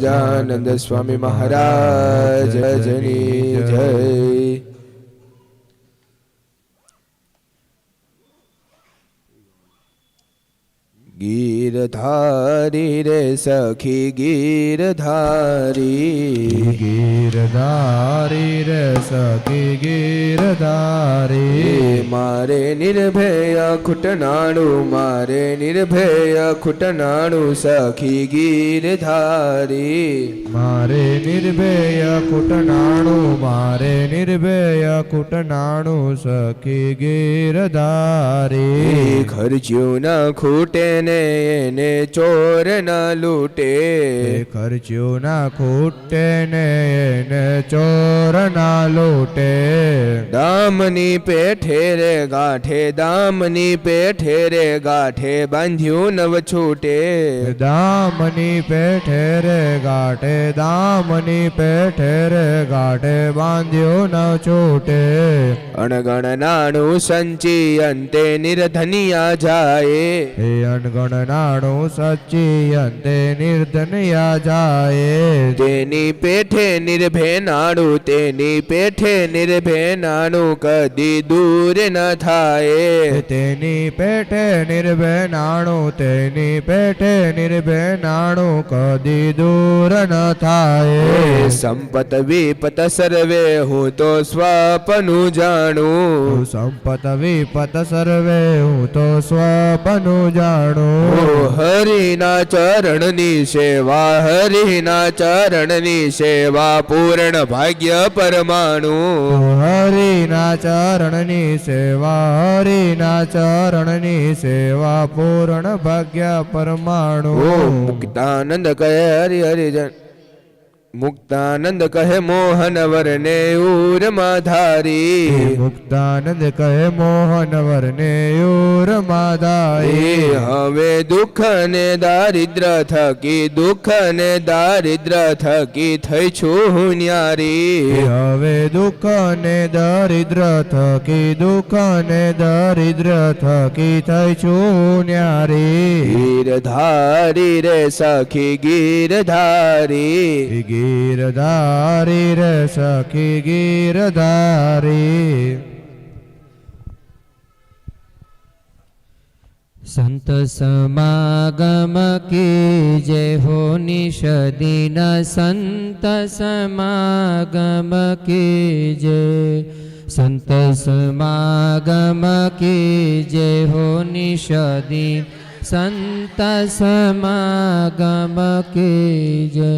સહજાનંદ સ્વામી મહારાજ જની જય ગીરધારી રે સખી ગીરધારી. ગીરધારી રે સખી ગીરધારી. મારે નિર્ભય ખૂટનાણું મારે નિર્ભય ખૂટનાણું સખી ગીરધારી. મારે નિર્ભય ખૂટનાણું મારે નિર્ભય ખૂટનાણું સખી ગીરધારી. ખર્ચ્યું ના ખૂટે ને એને ચોર ના લૂટે એ ખર્ચ્યું ના ખૂટે ને એને ચોર ના લૂટે દામની પેઠે રે ગાંઠે દામની પેઠે રે ગાંઠે બાંધ્યું નવ છૂટે દામની પેઠે રે ગાંઠે દામની પેઠે રે ગાંઠે બાંધ્યો ન છૂટે અણગણ નાણું સંચી અંતે નિર્ધનિયા જાય હે અનગણ નાણું સચ્ચી અંતે નિર્ધનયા જાય તેની પેઠે નિર્ભે નાણું તેની પેઠે નિર્ભે નાણું કદી દૂર ન થાય તેની પેઠે નિર્ભે નાણું તેની પેઠે નિર્ભે નાણું કદી દૂર ન થાય સંપત વિપત સર્વે હું તો સ્વપનું જાણું સંપત વિપત સર્વે હું તો સ્વપનું ઓ જાણું હરિના ચરણની સેવા હરિના ચરણની સેવા પૂર્ણ ભાગ્ય પરમાણુ. હરિના ચરણની સેવા હરિના ચરણની સેવા પૂર્ણ ભાગ્ય પરમાણુ. મુક્તાનંદ કહે હરિ હરિજન મુક્તાનંદ કહે મોહન વરને ઉરમાં ધારી મુક્તાનંદ કહે મોહન વરને યુર એ હવે દુઃખ ને દારિદ્ર થકી દુઃખ ને દારિદ્ર થકી થઈ છું હું ન્યારી. હવે દુઃખ ને દારિદ્ર થકી દુઃખ ને દારિદ્ર થકી થઈ છું ન્યારી. ગીરધારી રે સખી ગીરધારી. ગીરધારી રે સખી ગીરધારી. સંત સમાગમ કી જય હો નિષદિન સંત સમાગમ કી જય સંત સમાગમ કી જય હો નિષદિન સંત સમાગમ કી જય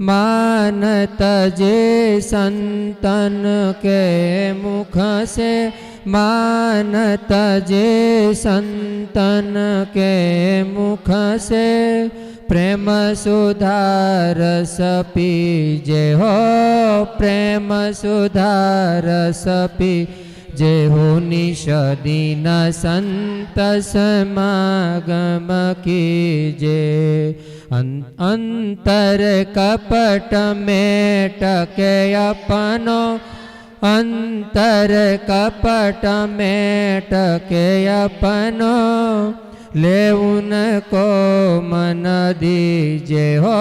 मानत जे संतन के मुख से, मानत जे संतन के मुख से, प्रेम सुधार सपी, जे हो प्रेम सुधार सपी जे हो न संत समागम की जे अंतर कपट में टके अपनो अंतर कपट में टके अपनो। ले उनको मन दीजे हो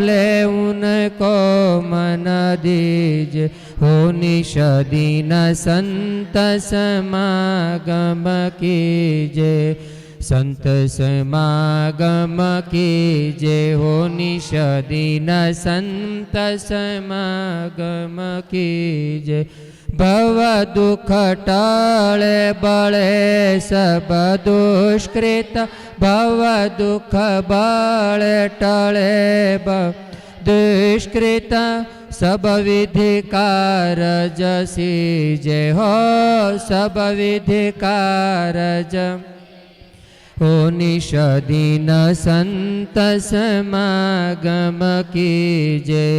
ले उनको मन दीजे हो, निषदीन संत समागम कीजे, संत समागम कीजे हो, निषदीन संत समागम कीजे। भव दुख टाळे बळे सब दुष्कृत भव दुख बाळे टाळे ब दुष्कृत सब विधि कारज जय हो सब विधि कारज हो निषदीन संत समागम कीजे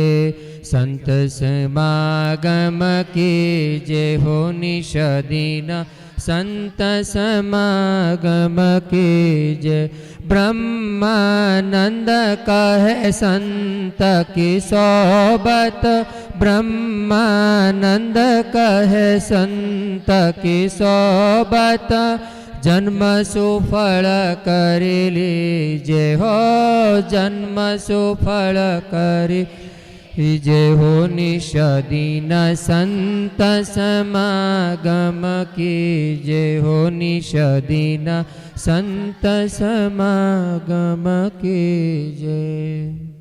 संत समागम कीजे हो निषदीना। संत समागम कीजे। ब्रह्मानंद कहे संत की सोबत। ब्रह्मानंद कहे संत की सोबत। जन्म सुफल कर लीजे हो, जन्म सुफल करी जे हो निषदीन संत समागम की जय हो निषदीन संत समागम की जय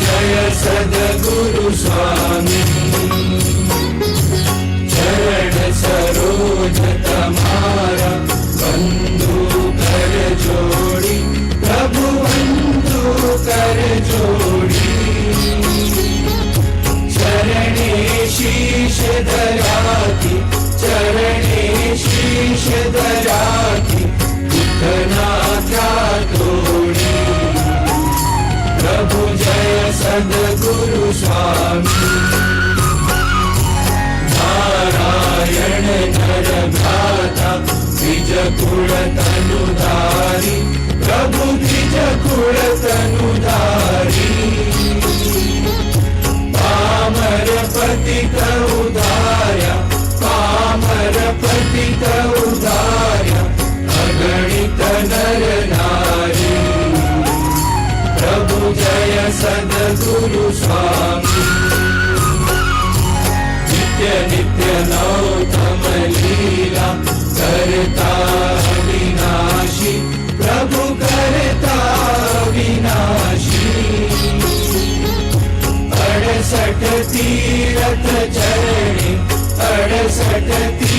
जय सदगुरु स्वामी चरण सरोज तमारा बंधु कर जोड़ी प्रभु बंधु कर जोड़ी चरण शीश धराती, चरणे शीश धरा ारायण जगात विज कुरतनुदारी प्रभु विज कुरतनुदारी पामरपति तरुदार पामरपति करु विनाशी प्रभु करता विनाशी तीरथ चरणी अड़सठ तीर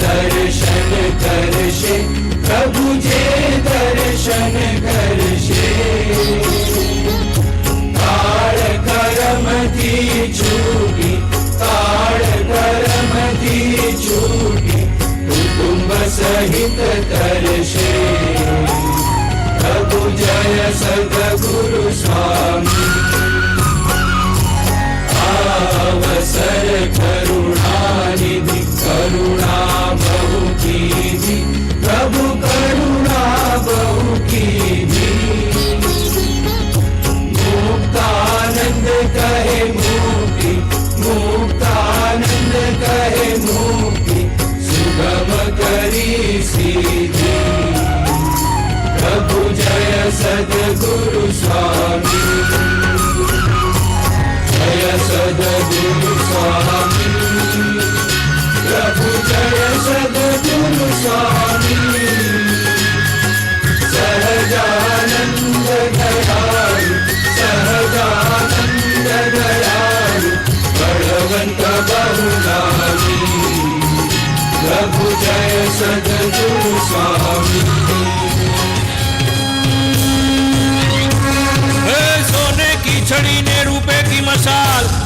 दर्शन करशे, प्रभु जे दर्शन करशे। काळ करमती छूटी काळ करमती छूटी कुटुंब सहित दर्शन Sede Guru Swami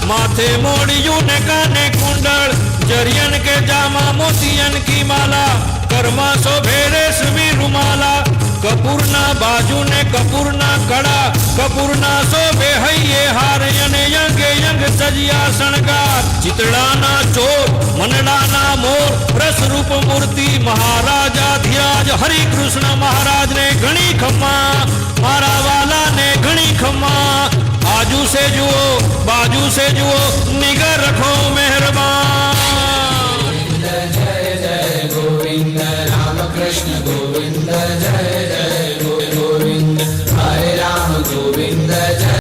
માથે મોડિયું ને કાને કુંડળ જરિયન કે જામા મોતિયન કી માલા કરમાં શોભે રેશમી રૂમાલા કપૂરના બાજુ ને કપૂરના કડા કપૂરના શોભે હૈયે હાર અને યંગે યંગ સજિયા શણગાર ચિતડાના ચોર મનડાના મોર રસરૂપ મૂર્તિ મહારાજા ધ્યાજ હરિ કૃષ્ણ મહારાજ ને ઘણી ખમ્મા મારા વાલા ને ઘણી ખમ્મા आजू से जुओ, बाजू से जुओ, निगर रखो मेहरबान। जय जय गोविंद राम कृष्ण गोविंद, जय